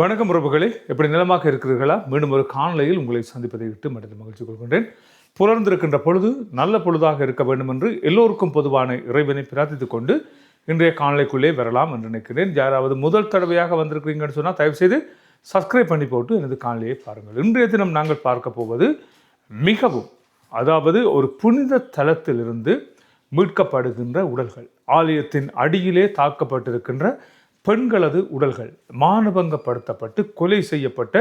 வணக்கம் உறவுகளே. எப்படி நிலமாக இருக்கிறீர்களா? மீண்டும் ஒரு காணொலியில் உங்களை சந்திப்பதை விட்டு மனித மகிழ்ச்சி கொள்கின்றேன். புலர்ந்திருக்கின்ற பொழுது நல்ல பொழுதாக இருக்க வேண்டும் என்று எல்லோருக்கும் பொதுவான இறைவனை பிரார்த்தித்துக் கொண்டு இன்றைய காணொலிக்குள்ளே வரலாம் என்று நினைக்கிறேன். யாராவது முதல் தடவையாக வந்திருக்கிறீங்கன்னு சொன்னால் தயவுசெய்து சப்ஸ்கிரைப் பண்ணி போட்டு எனது காணொலியை பாருங்கள். இன்றைய தினம் நாங்கள் பார்க்க போவது மிகவும் அதாவது ஒரு புனித தலத்திலிருந்து மீட்கப்படுகின்ற உடல்கள். ஆலயத்தின் அடியிலே தாக்கப்பட்டிருக்கின்ற பெண்களது உடல்கள் மானபங்கப்படுத்தப்பட்டு கொலை செய்யப்பட்ட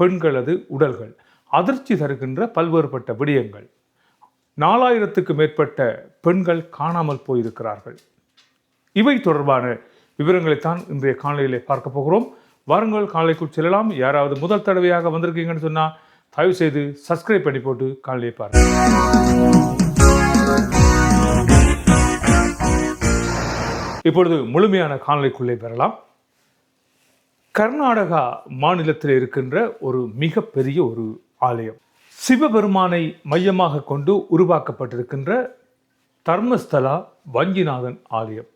பெண்களது உடல்கள் அதிர்ச்சி தருகின்ற பல்வேறுபட்ட விடயங்கள். நாலாயிரத்துக்கு மேற்பட்ட பெண்கள் காணாமல் போயிருக்கிறார்கள். இவை தொடர்பான விவரங்களைத்தான் இன்றைய காணொலியிலே பார்க்க போகிறோம். வாருங்கள் காலைக்குள் செல்லலாம். யாராவது முதல் தடவையாக வந்திருக்கீங்கன்னு சொன்னால் தயவு செய்து சப்ஸ்கிரைப் பண்ணி போட்டு காணொலியை பாருங்கள். இப்பொழுது முழுமையான காணொலிக்குள்ளே பெறலாம். கர்நாடகா மாநிலத்தில் இருக்கின்ற ஒரு மிகப்பெரிய ஒரு ஆலயம். சிவபெருமானை மையமாக கொண்டு உருவாக்கப்பட்டிருக்கின்ற தர்மஸ்தலா வஞ்சிநாதன் ஆலயம்.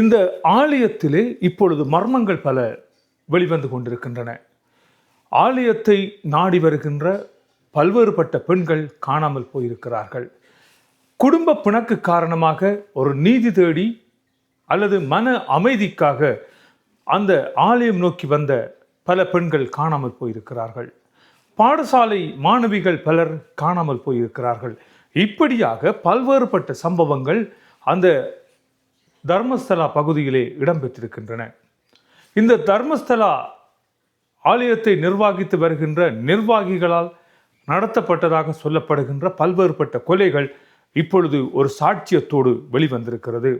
இந்த ஆலயத்திலே இப்பொழுது மர்மங்கள் பல வெளிவந்து கொண்டிருக்கின்றன. ஆலயத்தை நாடி வருகின்ற பல்வேறுபட்ட பெண்கள் காணாமல் போயிருக்கிறார்கள். குடும்ப பிணக்கு காரணமாக ஒரு நீதி தேடி அல்லது மன அமைதிக்காக அந்த ஆலயம் நோக்கி வந்த பல பெண்கள் காணாமல் போயிருக்கிறார்கள். பாடசாலை மாணவிகள் பலர் காணாமல் போயிருக்கிறார்கள். இப்படியாக பல்வேறுபட்ட சம்பவங்கள் அந்த தர்மஸ்தலா பகுதியிலே இடம்பெற்றிருக்கின்றன. இந்த தர்மஸ்தலா ஆலயத்தை நிர்வகித்து வருகின்ற நிர்வாகிகளால் நடத்தப்பட்டதாக சொல்லப்படுகின்ற பல்வேறுபட்ட கொலைகள் இப்பொழுது ஒரு சாட்சியத்தோடு வெளிவந்திருக்கிறது.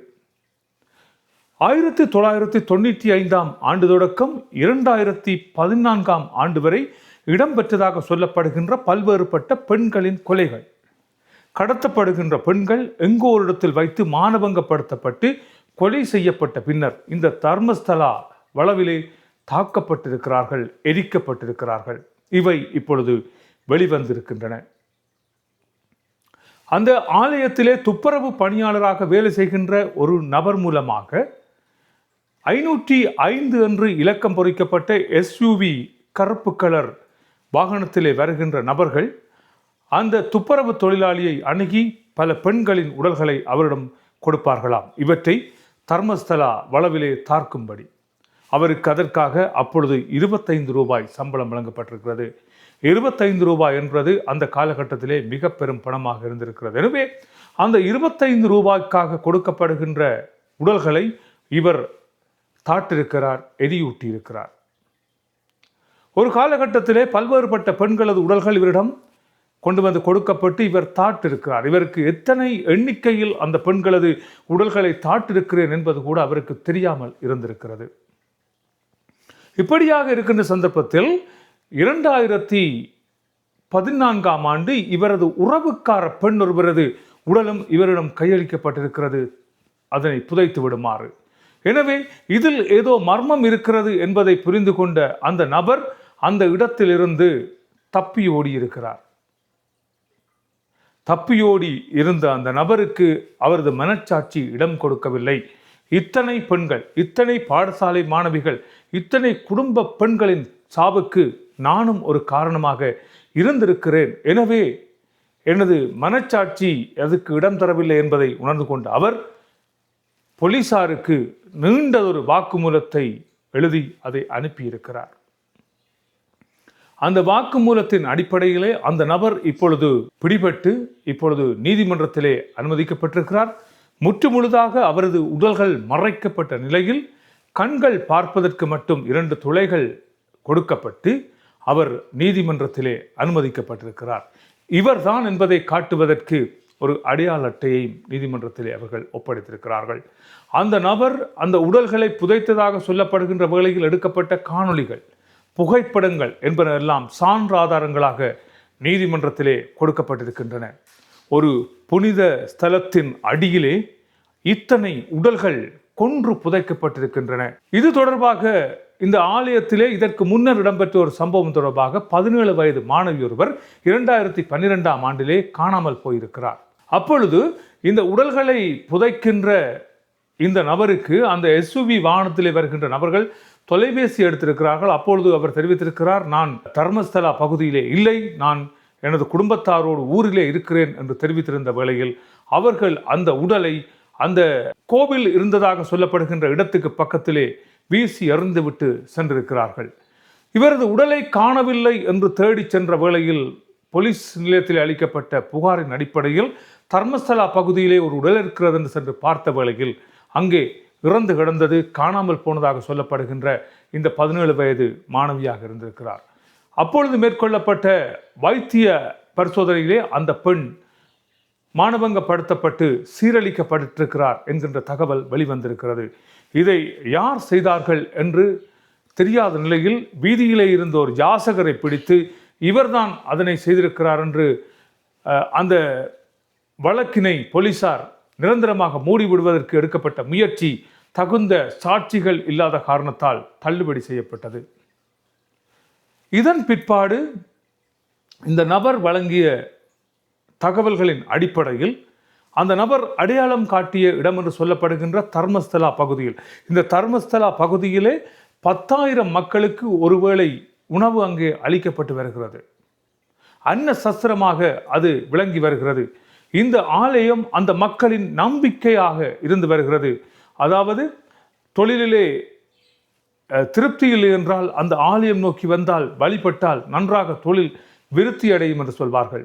ஆயிரத்தி தொள்ளாயிரத்தி தொண்ணூற்றி ஐந்தாம் ஆண்டு தொடக்கம் இரண்டாயிரத்தி பதினான்காம் ஆண்டு வரை இடம்பெற்றதாக சொல்லப்படுகின்ற பல்வேறுபட்ட பெண்களின் கொலைகள். கடத்தப்படுகின்ற பெண்கள் எங்கோ ஒரு இடத்தில் வைத்து மானபங்கப்படுத்தப்பட்டு கொலை செய்யப்பட்ட பின்னர் இந்த தர்மஸ்தலா வளவிலே தாக்கப்பட்டிருக்கிறார்கள் எரிக்கப்பட்டிருக்கிறார்கள். இவை இப்பொழுது வெளிவந்திருக்கின்றன. அந்த ஆலயத்திலே துப்புரவு பணியாளராக வேலை செய்கின்ற ஒரு நபர் மூலமாக ஐநூற்றி ஐந்து என்று இலக்கம் பொறிக்கப்பட்ட எஸ்யூவி கருப்பு கலர் வாகனத்திலே வருகின்ற நபர்கள் அந்த துப்புரவு தொழிலாளியை அணுகி பல பெண்களின் உடல்களை அவரிடம் கொடுப்பார்களாம். இவற்றை தர்மஸ்தலா வளவிலே தார்க்கும்படி. அவருக்கு அதற்காக அப்பொழுது இருபத்தைந்து ரூபாய் சம்பளம் வழங்கப்பட்டிருக்கிறது. இருபத்தைந்து ரூபாய் என்பது அந்த காலகட்டத்திலே மிக பெரும் பணமாக இருந்திருக்கிறது. எனவே அந்த இருபத்தைந்து ரூபாய்க்காக கொடுக்கப்படுகின்ற உடல்களை இவர் தாட்டிருக்கிறார் எரியூட்டியிருக்கிறார். ஒரு காலகட்டத்திலே பல்வேறுபட்ட பெண்களது உடல்கள் இவரிடம் கொண்டு வந்து கொடுக்கப்பட்டு இவர் தாட்டிருக்கிறார். இவருக்கு எத்தனை எண்ணிக்கையில் அந்த பெண்களது உடல்களை தாட்டிருக்கிறேன் என்பது கூட அவருக்கு தெரியாமல் இருந்திருக்கிறது. இப்படியாக இருக்கின்ற சந்தர்ப்பத்தில் இரண்டாயிரத்தி பதினான்காம் ஆண்டு இவரது உறவுக்கார பெண் ஒருவரது உடலும் இவரிடம் கையளிக்கப்பட்டிருக்கிறது. அதனை புதைத்து விடுமாறு. எனவே இதில் ஏதோ மர்மம் இருக்கிறது என்பதை புரிந்து கொண்ட அந்த நபர் அந்த இடத்திலிருந்து தப்பி ஓடி இருக்கிறார் தப்பியோடி இருந்த அந்த நபருக்கு அவரது மனச்சாட்சி இடம் கொடுக்கவில்லை. இத்தனை பெண்கள் இத்தனை பாடசாலை மாணவிகள் இத்தனை குடும்ப பெண்களின் சாவுக்கு நானும் ஒரு காரணமாக இருந்திருக்கிறேன். எனவே எனது மனச்சாட்சி அதுக்கு இடம் தரவில்லை என்பதை உணர்ந்து கொண்ட அவர் போலீசாருக்கு நீண்டதொரு வாக்குமூலத்தை எழுதி அதை அனுப்பியிருக்கிறார். அந்த வாக்குமூலத்தின் அடிப்படையிலே அந்த நபர் இப்பொழுது பிடிபட்டு இப்பொழுது நீதிமன்றத்திலே அனுமதிக்கப்பட்டிருக்கிறார். முற்றுமுழுதாக அவரது உடல்கள் மறைக்கப்பட்ட நிலையில் கண்கள் பார்ப்பதற்கு மட்டும் இரண்டு துளைகள் கொடுக்கப்பட்டு அவர் நீதிமன்றத்திலே அனுமதிக்கப்பட்டிருக்கிறார். இவர்தான் என்பதை காட்டுவதற்கு ஒரு அடையாள அட்டையை நீதிமன்றத்தில் அவர்கள் ஒப்படைத்திருக்கிறார்கள். அந்த நபர் அந்த உடல்களை புதைத்ததாக சொல்லப்படுகின்ற வேளையில் எடுக்கப்பட்ட காணொளிகள் புகைப்படங்கள் என்பனெல்லாம் சான்று ஆதாரங்களாக நீதிமன்றத்திலே கொடுக்கப்பட்டிருக்கின்றன. ஒரு புனித ஸ்தலத்தின் அடியிலே இத்தனை உடல்கள் கொன்று புதைக்கப்பட்டிருக்கின்றன. இது தொடர்பாக இந்த ஆலயத்திலே இதற்கு முன்னர் இடம்பெற்ற ஒரு சம்பவம் தொடர்பாக பதினேழு வயது மாணவி ஒருவர் இரண்டாயிரத்தி பன்னிரெண்டாம் ஆண்டிலே காணாமல் போயிருக்கிறார். அப்பொழுது இந்த உடல்களை புதைக்கின்ற இந்த நபருக்கு அந்த எஸ்யூவி வாகனத்திலே வருகின்ற நபர்கள் தொலைபேசி எடுத்திருக்கிறார்கள். அப்பொழுது அவர் தெரிவித்திருக்கிறார் நான் தர்மஸ்தலா பகுதியிலே இல்லை. நான் எனது குடும்பத்தாரோடு ஊரிலே இருக்கிறேன் என்று தெரிவித்திருந்த வேளையில் அவர்கள் அந்த உடலை அந்த கோவில் இருந்ததாக சொல்லப்படுகின்ற இடத்துக்கு பக்கத்திலே வீசி எறிந்துவிட்டு சென்றிருக்கிறார்கள். இவரது உடலை காணவில்லை என்று தேடிச் சென்ற வேளையில் போலீஸ் நிலையத்தில் அளிக்கப்பட்ட புகாரின் அடிப்படையில் தர்மஸ்தலா பகுதியிலே ஒரு உடல் இருக்கிறது என்று சென்று பார்த்த வேளையில் அங்கே இறந்து கிடந்தது காணாமல் போனதாக சொல்லப்படுகின்ற இந்த பதினேழு வயது மாணவியாக இருந்திருக்கிறார். அப்பொழுது மேற்கொள்ளப்பட்ட வைத்திய பரிசோதனையிலே அந்த பெண் மானபங்கப்படுத்தப்பட்டு சீரழிக்கப்பட்டிருக்கிறார் என்கின்ற தகவல் வெளிவந்திருக்கிறது. இதை யார் செய்தார்கள் என்று தெரியாத நிலையில் வீதியிலே இருந்த ஒரு யாசகரை பிடித்து இவர்தான் அதனை செய்திருக்கிறார் என்று அந்த வழக்கினை போலீசார் நிரந்தரமாக மூடிவிடுவதற்கு எடுக்கப்பட்ட முயற்சி தகுந்த சாட்சிகள் இல்லாத காரணத்தால் தள்ளுபடி செய்யப்பட்டது. இதன் பிற்பாடு இந்த நபர் வழங்கிய தகவல்களின் அடிப்படையில் அந்த நபர் அடையாளம் காட்டிய இடம் என்று சொல்லப்படுகின்ற தர்மஸ்தலா பகுதியில். இந்த தர்மஸ்தலா பகுதியிலே பத்தாயிரம் மக்களுக்கு ஒருவேளை உணவு அங்கே அளிக்கப்பட்டு வருகிறது. அன்ன சஸ்திரமாக அது விளங்கி வருகிறது. இந்த ஆலயம் அந்த மக்களின் நம்பிக்கையாக இருந்து வருகிறது. அதாவது தொழிலிலே திருப்தி இல்லை என்றால் அந்த ஆலயம் நோக்கி வந்தால் வழிபட்டால் நன்றாக தொழில் விருத்தி அடையும் என்று சொல்வார்கள்.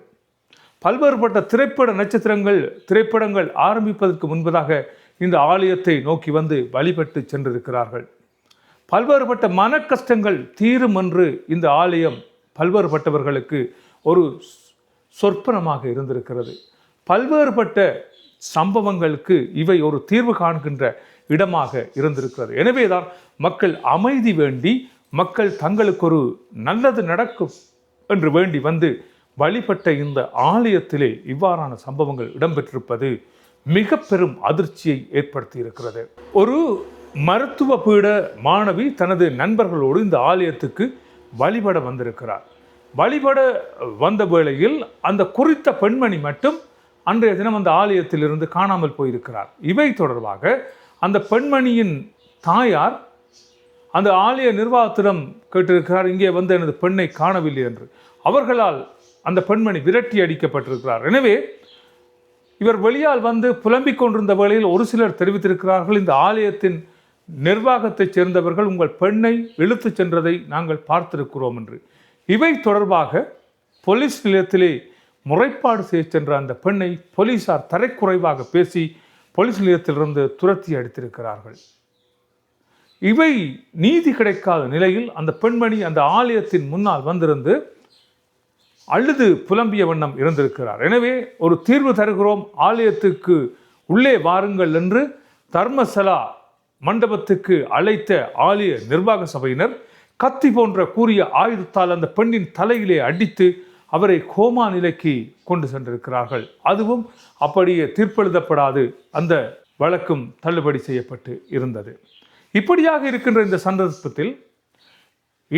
பல்வேறுபட்ட திரைப்பட நட்சத்திரங்கள் திரைப்படங்கள் ஆரம்பிப்பதற்கு முன்பதாக இந்த ஆலயத்தை நோக்கி வந்து வழிபட்டு சென்றிருக்கிறார்கள். பல்வேறுபட்ட மன கஷ்டங்கள் தீரும் என்று இந்த ஆலயம் பல்வேறுபட்டவர்களுக்கு ஒரு சொற்பனமாக இருந்திருக்கிறது. பல்வேறுபட்ட சம்பவங்களுக்கு இவை ஒரு தீர்வு காண்கின்ற இடமாக இருந்திருக்கிறது. எனவேதான் மக்கள் அமைதி வேண்டி மக்கள் தங்களுக்கு ஒரு நல்லது நடக்கும் என்று வேண்டி வந்து வழிபட்ட இந்த ஆலயத்திலே இவ்வாறான சம்பவங்கள் இடம்பெற்றிருப்பது மிக பெரும் அதிர்ச்சியை ஏற்படுத்தி இருக்கிறது ஒரு மருத்துவ பீட மாணவி தனது நண்பர்களோடு இந்த ஆலயத்துக்கு வழிபட வந்திருக்கிறார். வழிபட வந்த வேளையில் அந்த குறித்த பெண்மணி மட்டும் அன்றைய தினம் அந்த ஆலயத்திலிருந்து காணாமல் போயிருக்கிறார். இவை தொடர்பாக அந்த பெண்மணியின் தாயார் அந்த ஆலய நிர்வாகத்திடம் கேட்டிருக்கிறார் இங்கே வந்து எனது பெண்ணை காணவில்லை என்று. அவர்களால் அந்த பெண்மணி விரட்டி அடிக்கப்பட்டிருக்கிறார். எனவே இவர் வெளியால் வந்து புலம்பிக் கொண்டிருந்த வேளையில் ஒரு சிலர் தெரிவித்திருக்கிறார்கள் இந்த ஆலயத்தின் நிர்வாகத்தைச் சேர்ந்தவர்கள் உங்கள் பெண்ணை இழுத்துச் சென்றதை நாங்கள் பார்த்திருக்கிறோம் என்று. இவை தொடர்பாக போலீஸ் நிலையத்திலே முறைப்பாடு செய்ய சென்ற அந்த பெண்ணை போலீசார் தரைக்குறைவாக பேசி போலீஸ் நிலையத்திலிருந்து துரத்தி அடித்திருக்கிறார்கள். இவை நீதி கிடைக்காத நிலையில் அந்த பெண்மணி அந்த ஆலயத்தின் முன்னால் வந்திருந்து அழுது புலம்பிய வண்ணம் இருந்திருக்கிறார். எனவே ஒரு தீர்வு தருகிறோம். ஆலயத்துக்கு உள்ளே வாருங்கள் என்று தர்மசலா மண்டபத்துக்கு அழைத்த ஆலய நிர்வாக சபையினர் கத்தி போன்ற கூறிய ஆயுதத்தால் அந்த பெண்ணின் தலையிலே அடித்து அவரை கோமா நிலைக்கு கொண்டு சென்றிருக்கிறார்கள். அதுவும் அப்படியே தீர்ப்பெழுதப்படாது. அந்த வழக்கும் தள்ளுபடி செய்யப்பட்டு இருந்தது. இப்படியாக இருக்கின்ற இந்த சந்தர்ப்பத்தில்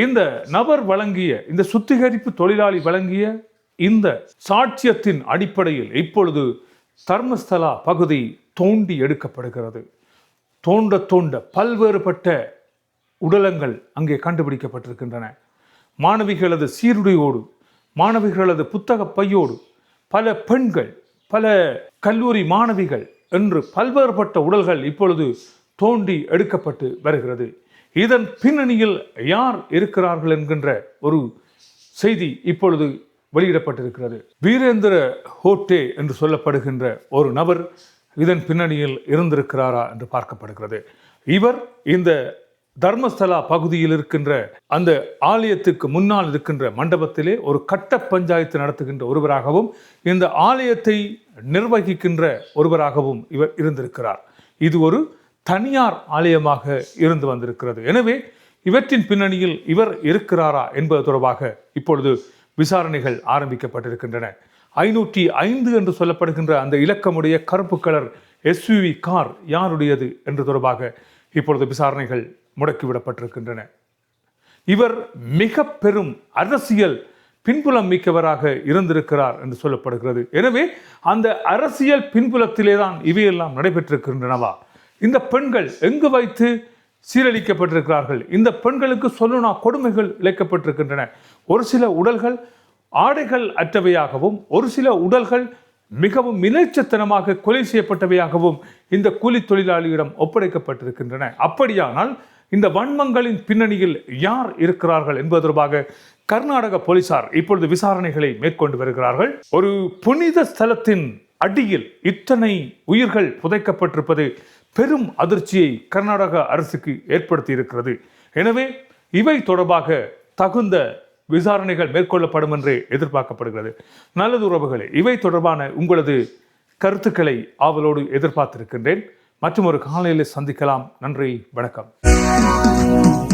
இந்த நபர் வழங்கிய இந்த சுத்திகரிப்பு தொழிலாளி வழங்கிய இந்த சாட்சியத்தின் அடிப்படையில் இப்பொழுது தர்மஸ்தலா பகுதி தோண்டி எடுக்கப்படுகிறது. தோண்ட தோண்ட பல்வேறுபட்ட உடலங்கள் அங்கே கண்டுபிடிக்கப்பட்டிருக்கின்றன. மாணவிகளது சீருடையோடு மாணவிகளது புத்தக பையோடு பல பெண்கள் பல கல்லூரி மாணவிகள் என்று பல்வேறுபட்ட உடல்கள் இப்பொழுது தோண்டி எடுக்கப்பட்டு வருகிறது. இதன் பின்னணியில் யார் இருக்கிறார்கள் என்கின்ற ஒரு செய்தி இப்பொழுது வெளியிடப்பட்டிருக்கிறது. வீரேந்திர ஹோட்டே என்று சொல்லப்படுகின்ற ஒரு நபர் இதன் பின்னணியில் இருந்திருக்கிறாரா என்று பார்க்கப்படுகிறது. இவர் இந்த தர்மஸ்தலா பகுதியில் இருக்கின்ற அந்த ஆலயத்துக்கு முன்னால் இருக்கின்ற மண்டபத்திலே ஒரு கட்ட பஞ்சாயத்து நடத்துகின்ற ஒருவராகவும் இந்த ஆலயத்தை நிர்வகிக்கின்ற ஒருவராகவும் இவர் இருந்திருக்கிறார். இது ஒரு தனியார் ஆலயமாக இருந்து வந்திருக்கிறது. எனவே இவற்றின் பின்னணியில் இவர் இருக்கிறாரா என்பது தொடர்பாக இப்பொழுது விசாரணைகள் ஆரம்பிக்கப்பட்டிருக்கின்றன. ஐநூற்றி ஐந்து என்று சொல்லப்படுகின்ற அந்த இலக்கமுடைய கருப்பு கலர் எஸ்யூவி கார் யாருடையது என்று தொடர்பாக இப்பொழுது விசாரணைகள் முடக்கிவிடப்பட்டிருக்கின்றன. இவர் மிக பெரும் அரசியல் பின்புலம் மிக்கவராக இருந்திருக்கிறார் என்று சொல்லப்படுகிறது. எனவே அந்த அரசியல் பின்புலத்திலே தான் இவையெல்லாம் நடைபெற்றிருக்கின்றனவா? இந்த பெண்கள் எங்கு வைத்து சீரழிக்கப்பட்டிருக்கிறார்கள்? இந்த பெண்களுக்கு சொல்லுனா கொடுமைகள் இழைக்கப்பட்டிருக்கின்றன. ஒரு சில உடல்கள் ஆடைகள் அற்றவையாகவும் ஒரு சில உடல்கள் மிகவும் இணைச்சத்தனமாக கொலை செய்யப்பட்டவையாகவும் இந்த கூலி தொழிலாளியிடம் ஒப்படைக்கப்பட்டிருக்கின்றன. அப்படியானால் இந்த வன்மங்களின் பின்னணியில் யார் இருக்கிறார்கள் என்பது தொடர்பாக கர்நாடக போலீசார் இப்பொழுது விசாரணைகளை மேற்கொண்டு வருகிறார்கள். ஒரு புனித ஸ்தலத்தின் அடியில் இத்தனை உயிர்கள் புதைக்கப்பட்டிருப்பது பெரும் அதிர்ச்சியை கர்நாடக அரசுக்கு ஏற்படுத்தி இருக்கிறது எனவே இவை தொடர்பாக தகுந்த விசாரணைகள் மேற்கொள்ளப்படும் என்று எதிர்பார்க்கப்படுகிறது. நல்லது உறவுகளே இவை தொடர்பான உங்களது கருத்துக்களை ஆவலோடு எதிர்பார்த்திருக்கின்றேன். மற்றும் ஒரு காலையில் சந்திக்கலாம். நன்றி வணக்கம். Bye.